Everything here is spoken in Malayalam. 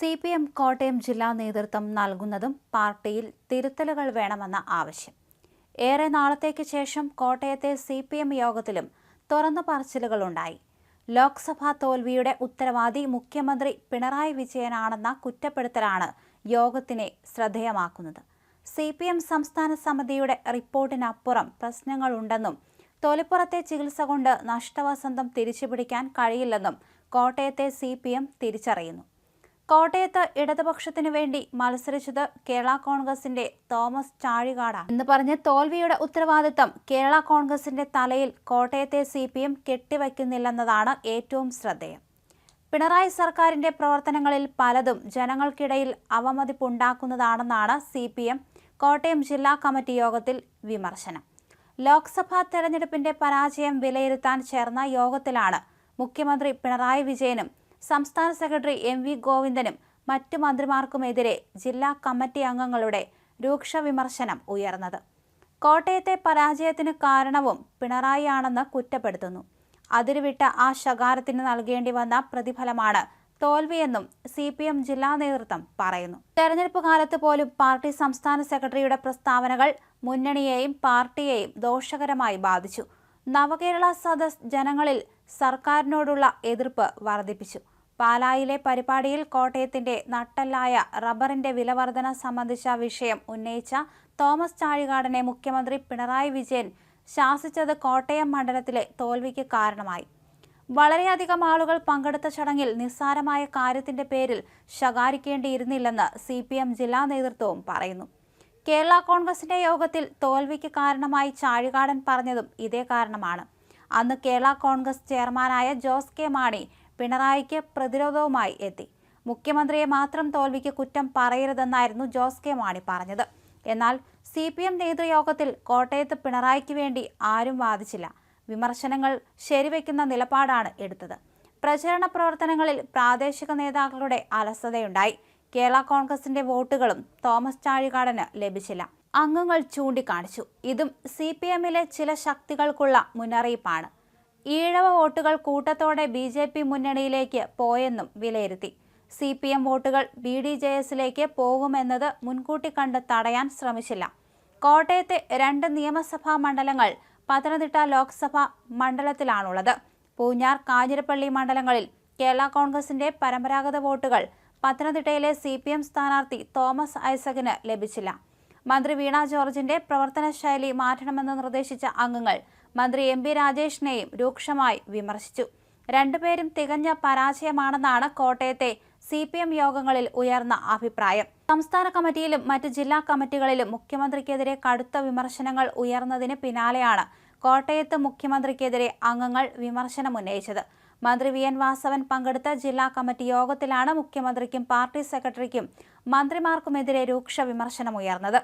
സി പി എം കോട്ടയം ജില്ലാ നേതൃത്വം നൽകുന്നതും പാർട്ടിയിൽ തിരുത്തലുകൾ വേണമെന്ന ആവശ്യം. ഏറെ നാളത്തേക്ക് ശേഷം കോട്ടയത്തെ സി പി എം യോഗത്തിലും തുറന്നു പറച്ചിലുകളുണ്ടായി. ലോക്സഭാ തോൽവിയുടെ ഉത്തരവാദി മുഖ്യമന്ത്രി പിണറായി വിജയനാണെന്ന കുറ്റപ്പെടുത്തലാണ് യോഗത്തിനെ ശ്രദ്ധേയമാക്കുന്നത്. സി പി എം സംസ്ഥാന സമിതിയുടെ റിപ്പോർട്ടിനപ്പുറം പ്രശ്നങ്ങളുണ്ടെന്നും തൊലിപ്പുറത്തെ ചികിത്സ കൊണ്ട് നഷ്ടവസന്തം തിരിച്ചുപിടിക്കാൻ കഴിയില്ലെന്നും കോട്ടയത്തെ സി തിരിച്ചറിയുന്നു. കോട്ടയത്ത് ഇടതുപക്ഷത്തിനു വേണ്ടി മത്സരിച്ചത് കേരള കോൺഗ്രസിന്റെ തോമസ് ചാഴികാടാണ്. എന്ന് പറഞ്ഞ് തോൽവിയുടെ ഉത്തരവാദിത്തം കേരള കോൺഗ്രസിന്റെ തലയിൽ കോട്ടയത്തെ സി പി എം കെട്ടിവയ്ക്കുന്നില്ലെന്നതാണ് ഏറ്റവും ശ്രദ്ധേയം. പിണറായി സർക്കാരിന്റെ പ്രവർത്തനങ്ങളിൽ പലതും ജനങ്ങൾക്കിടയിൽ അവമതിപ്പുണ്ടാക്കുന്നതാണെന്നാണ് സി പി എം കോട്ടയം ജില്ലാ കമ്മിറ്റി യോഗത്തിൽ വിമർശനം. ലോക്സഭാ തെരഞ്ഞെടുപ്പിന്റെ പരാജയം വിലയിരുത്താൻ ചേർന്ന യോഗത്തിലാണ് മുഖ്യമന്ത്രി പിണറായി വിജയനും സംസ്ഥാന സെക്രട്ടറി എം വി ഗോവിന്ദനും മറ്റു മന്ത്രിമാർക്കുമെതിരെ ജില്ലാ കമ്മിറ്റി അംഗങ്ങളുടെ രൂക്ഷ വിമർശനം ഉയർന്നത്. കോട്ടയത്തെ പരാജയത്തിന് കാരണവും പിണറായിയാണെന്ന് കുറ്റപ്പെടുത്തുന്നു. അതിരുവിട്ട ആ ശകാരത്തിന് നൽകേണ്ടി വന്ന പ്രതിഫലമാണ് തോൽവിയെന്നും സി പി എം ജില്ലാ നേതൃത്വം പറയുന്നു. തെരഞ്ഞെടുപ്പ് കാലത്ത് പോലും പാർട്ടി സംസ്ഥാന സെക്രട്ടറിയുടെ പ്രസ്താവനകൾ മുന്നണിയെയും പാർട്ടിയെയും ദോഷകരമായി ബാധിച്ചു. നവകേരള സദസ് ജനങ്ങളിൽ സർക്കാരിനോടുള്ള എതിർപ്പ് വർദ്ധിപ്പിച്ചു. പാലായിലെ പരിപാടിയിൽ കോട്ടയത്തിന്റെ നട്ടല്ലായ റബ്ബറിന്റെ വിലവർധന സംബന്ധിച്ച വിഷയം ഉന്നയിച്ച തോമസ് ചാഴികാടനെ മുഖ്യമന്ത്രി പിണറായി വിജയൻ ശാസിച്ചത് കോട്ടയം മണ്ഡലത്തിലെ തോൽവിക്ക് കാരണമായി. വളരെയധികം ആളുകൾ പങ്കെടുത്ത ചടങ്ങിൽ നിസ്സാരമായ കാര്യത്തിന്റെ പേരിൽ ശകാരിക്കേണ്ടിയിരുന്നില്ലെന്ന് സി ജില്ലാ നേതൃത്വവും പറയുന്നു. കേരള കോൺഗ്രസിന്റെ യോഗത്തിൽ തോൽവിക്ക് കാരണമായി ചാഴികാടൻ പറഞ്ഞതും ഇതേ കാരണമാണ്. അന്ന് കേരള കോൺഗ്രസ് ചെയർമാനായ ജോസ് കെ മാണി പിണറായിക്ക് പ്രതിരോധവുമായി എത്തി. മുഖ്യമന്ത്രിയെ മാത്രം തോൽവിക്ക് കുറ്റം പറയരുതെന്നായിരുന്നു ജോസ് കെ മാണി പറഞ്ഞത്. എന്നാൽ സി പി എം നേതൃയോഗത്തിൽ കോട്ടയത്ത് പിണറായിക്ക് വേണ്ടി ആരും വാദിച്ചില്ല. വിമർശനങ്ങൾ ശരിവെക്കുന്ന നിലപാടാണ് എടുത്തത്. പ്രചരണ പ്രവർത്തനങ്ങളിൽ പ്രാദേശിക നേതാക്കളുടെ അലസതയുണ്ടായി. കേരള കോൺഗ്രസിന്റെ വോട്ടുകളും തോമസ് ചാഴികാടന് ലഭിച്ചില്ല. അംഗങ്ങൾ ചൂണ്ടിക്കാണിച്ചു. ഇതും സി പി എമ്മിലെ ചില ശക്തികൾക്കുള്ള മുന്നറിയിപ്പാണ്. ഈഴവ വോട്ടുകൾ കൂട്ടത്തോടെ ബി ജെ പി മുന്നണിയിലേക്ക് പോയെന്നും വിലയിരുത്തി. സി പി എം വോട്ടുകൾ ബി ഡി ജെ എസിലേക്ക് പോകുമെന്നത് മുൻകൂട്ടി കണ്ട് തടയാൻ ശ്രമിച്ചില്ല. കോട്ടയത്തെ രണ്ട് നിയമസഭാ മണ്ഡലങ്ങൾ പത്തനംതിട്ട ലോക്സഭാ മണ്ഡലത്തിലാണുള്ളത്. പൂഞ്ഞാർ കാഞ്ഞിരപ്പള്ളി മണ്ഡലങ്ങളിൽ കേരള കോൺഗ്രസിന്റെ പരമ്പരാഗത വോട്ടുകൾ പത്തനംതിട്ടയിലെ സി പി എം സ്ഥാനാർത്ഥി തോമസ് ഐസകിന് ലഭിച്ചില്ല. മന്ത്രി വീണ ജോർജിന്റെ പ്രവർത്തന ശൈലി മാറ്റണമെന്ന് നിർദ്ദേശിച്ച അംഗങ്ങൾ മന്ത്രി എം പി രാജേഷിനെയും രൂക്ഷമായി വിമർശിച്ചു. രണ്ടുപേരും തികഞ്ഞ പരാജയമാണെന്നാണ് കോട്ടയത്തെ സി പി എം യോഗങ്ങളിൽ ഉയർന്ന അഭിപ്രായം. സംസ്ഥാന കമ്മിറ്റിയിലും മറ്റ് ജില്ലാ കമ്മിറ്റികളിലും മുഖ്യമന്ത്രിക്കെതിരെ കടുത്ത വിമർശനങ്ങൾ ഉയർന്നതിന് പിന്നാലെയാണ് കോട്ടയത്ത് മുഖ്യമന്ത്രിക്കെതിരെ അംഗങ്ങൾ വിമർശനമുന്നയിച്ചത്. മന്ത്രി വി എൻ വാസവൻ പങ്കെടുത്ത ജില്ലാ കമ്മിറ്റി യോഗത്തിലാണ് മുഖ്യമന്ത്രിക്കും പാർട്ടി സെക്രട്ടറിക്കും മന്ത്രിമാർക്കുമെതിരെ രൂക്ഷ വിമർശനമുയർന്നത്.